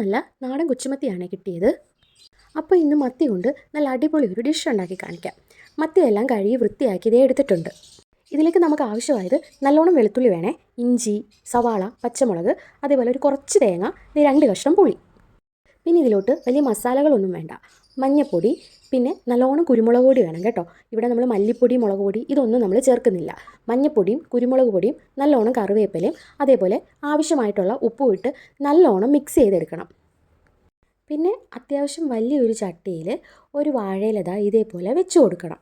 നല്ല നാടൻ കൊച്ചുമത്തിയാണ് കിട്ടിയത്. അപ്പോൾ ഇന്ന് മത്തി കൊണ്ട് നല്ല അടിപൊളി ഒരു ഡിഷ് ഉണ്ടാക്കി കാണിക്കാം. മത്തിയെല്ലാം കഴുകി വൃത്തിയാക്കി ഇതേ എടുത്തിട്ടുണ്ട്. ഇതിലേക്ക് നമുക്ക് ആവശ്യമായത് നല്ലോണം വെളുത്തുള്ളി വേണേ ഇഞ്ചി സവാള പച്ചമുളക് അതേപോലെ ഒരു കുറച്ച് തേങ്ങ രണ്ട് കഷ്ണം പുളി. പിന്നെ ഇതിലോട്ട് വലിയ മസാലകളൊന്നും വേണ്ട. മഞ്ഞപ്പൊടി പിന്നെ നല്ലോണം കുരുമുളക് പൊടി വേണം കേട്ടോ. ഇവിടെ നമ്മൾ മല്ലിപ്പൊടി മുളക് പൊടി ഇതൊന്നും നമ്മൾ ചേർക്കുന്നില്ല. മഞ്ഞപ്പൊടിയും കുരുമുളക് പൊടിയും നല്ലോണം കറിവേപ്പിലയും അതേപോലെ ആവശ്യമായിട്ടുള്ള ഉപ്പും ഇട്ട് നല്ലോണം മിക്സ് ചെയ്തെടുക്കണം. പിന്നെ അത്യാവശ്യം വലിയൊരു ചട്ടിയിൽ ഒരു വാഴയിലത ഇതേപോലെ വെച്ച് കൊടുക്കണം.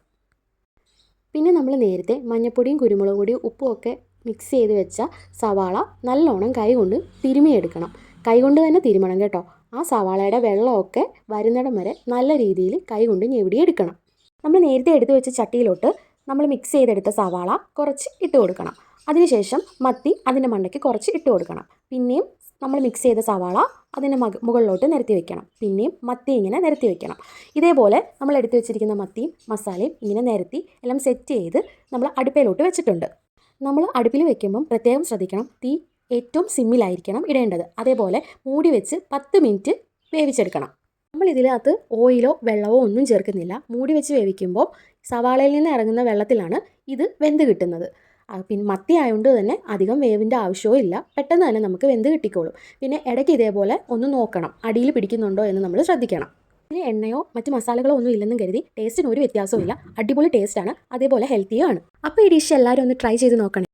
പിന്നെ നമ്മൾ നേരത്തെ മഞ്ഞപ്പൊടിയും കുരുമുളക് പൊടിയും ഉപ്പും ഒക്കെ മിക്സ് ചെയ്ത് വെച്ച സവാള നല്ലോണം കൈ കൊണ്ട് തിരുമിയെടുക്കണം. കൈകൊണ്ട് തന്നെ തിരുമണം കേട്ടോ. ആ സവാളയുടെ വെള്ളമൊക്കെ വരുന്നിടം വരെ നല്ല രീതിയിൽ കൈകൊണ്ട് ഞെവിടിയെടുക്കണം. നമ്മൾ നേരത്തെ എടുത്തു വെച്ച ചട്ടിയിലോട്ട് നമ്മൾ മിക്സ് ചെയ്തെടുത്ത സവാള കുറച്ച് ഇട്ട് കൊടുക്കണം. അതിനുശേഷം മത്തി അതിന്റെ മണ്ടയ്ക്ക് കുറച്ച് ഇട്ട് കൊടുക്കണം. പിന്നെയും നമ്മൾ മിക്സ് ചെയ്ത സവാള അതിന്റെ മക മുകളിലോട്ട് നിരത്തി വെക്കണം. പിന്നെയും മത്തി ഇങ്ങനെ നിരത്തി വെക്കണം. ഇതേപോലെ നമ്മൾ എടുത്തു വെച്ചിരിക്കുന്ന മത്തിയും മസാലയും ഇങ്ങനെ നിരത്തി എല്ലാം സെറ്റ് ചെയ്ത് നമ്മൾ അടുപ്പയിലോട്ട് വെച്ചിട്ടുണ്ട്. നമ്മൾ അടുപ്പിൽ വെക്കുമ്പം പ്രത്യേകം ശ്രദ്ധിക്കണം. തീ ഏറ്റവും സിമ്മിലായിരിക്കണം ഇടേണ്ടത്. അതേപോലെ മൂടി വെച്ച് പത്ത് മിനിറ്റ് വേവിച്ചെടുക്കണം. നമ്മൾ ഇതിനകത്ത് ഓയിലോ വെള്ളമോ ഒന്നും ചേർക്കുന്നില്ല. മൂടി വെച്ച് വേവിക്കുമ്പോൾ സവാളയിൽ നിന്ന് ഇറങ്ങുന്ന വെള്ളത്തിലാണ് ഇത് വെന്ത് കിട്ടുന്നത്. പിന്നെ മത്തി ആയതുകൊണ്ട് തന്നെ അധികം വേവിന്റെ ആവശ്യവും ഇല്ല. പെട്ടെന്ന് തന്നെ നമുക്ക് വെന്ത് കിട്ടിക്കോളും. പിന്നെ ഇടയ്ക്ക് ഇതേപോലെ ഒന്ന് നോക്കണം. അടിയിൽ പിടിക്കുന്നുണ്ടോ എന്ന് നമ്മൾ ശ്രദ്ധിക്കണം. പിന്നെ എണ്ണയോ മറ്റ് മസാലകളോ ഒന്നും ഇല്ലെന്നും കരുതി ടേസ്റ്റിന് ഒരു വ്യത്യാസവും ഇല്ല. അടിപൊളി ടേസ്റ്റാണ് അതേപോലെ ഹെൽത്തിയും ആണ്. അപ്പോൾ ഈ ഡിഷ് എല്ലാവരും ഒന്ന് ട്രൈ ചെയ്ത് നോക്കണേ.